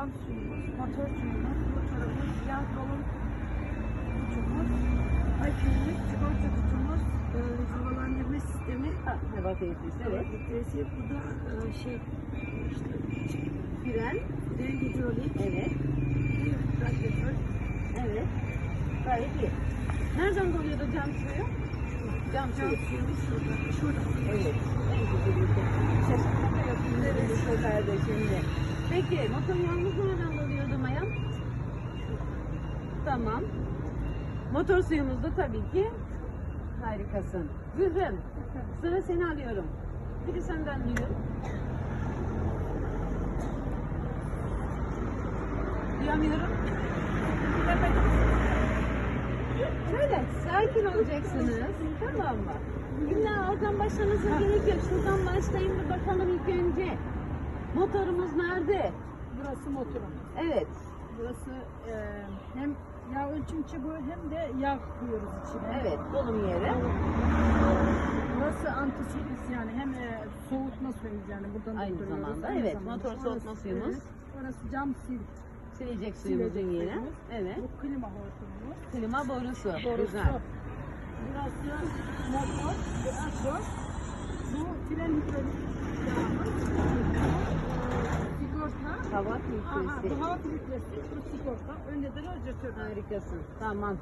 cam suyumuz, motor suyumuz, motorumuz, yağ balon kutumuz, akümüz, sigorta kutumuz, e, havalandırma sistemi, Ha, hava filtresi evet. filtresi, bu da e, şey, işte, Fren. fren hidrolik, Evet. bir radyatör, Evet. Gayet iyi. Nereden doluyordu cam suyu? Cam cam suyu. suyumuz şurada, şurada. Evet. En güzeli. Şaşırtma da yapıyorsunuz evet. kardeşimle. Peki motor yalnız nereden doluyordu Maya? Tamam. Motor suyumuz da tabii ki harikasın. Gülüm sıra seni alıyorum. Biri senden duyuyor. Duyamıyorum. Şöyle sakin olacaksınız. Tamam mı? İlla oradan başlamanıza gerek yok. Şuradan başlayın bir bakalım. Motorumuz nerede? Burası motorum. Evet. Burası e, hem yağ ölçüm çubuğu hem de yağ koyuyoruz içine. Evet. Dolum yeri. Burası antiseris yani hem e, soğutma suyumuz yani buradan Aynı dolduruyoruz. zamanda, Aynı evet, zamanda. motor soğutma Orası- suyumuz. evet, Orası cam sil. Silecek suyumuzun yeri. suyumuz. Evet. Bu klima hortumumuz. Klima borusu. Borusu. Güzel. Burası motor, bu akor. Bu fren hidrolik yağımız. Bu, e, Sigorta. Hava Aha, filtresi. bu hava filtresi, bu sigorta. De radyatör. Harikasın. Tamam.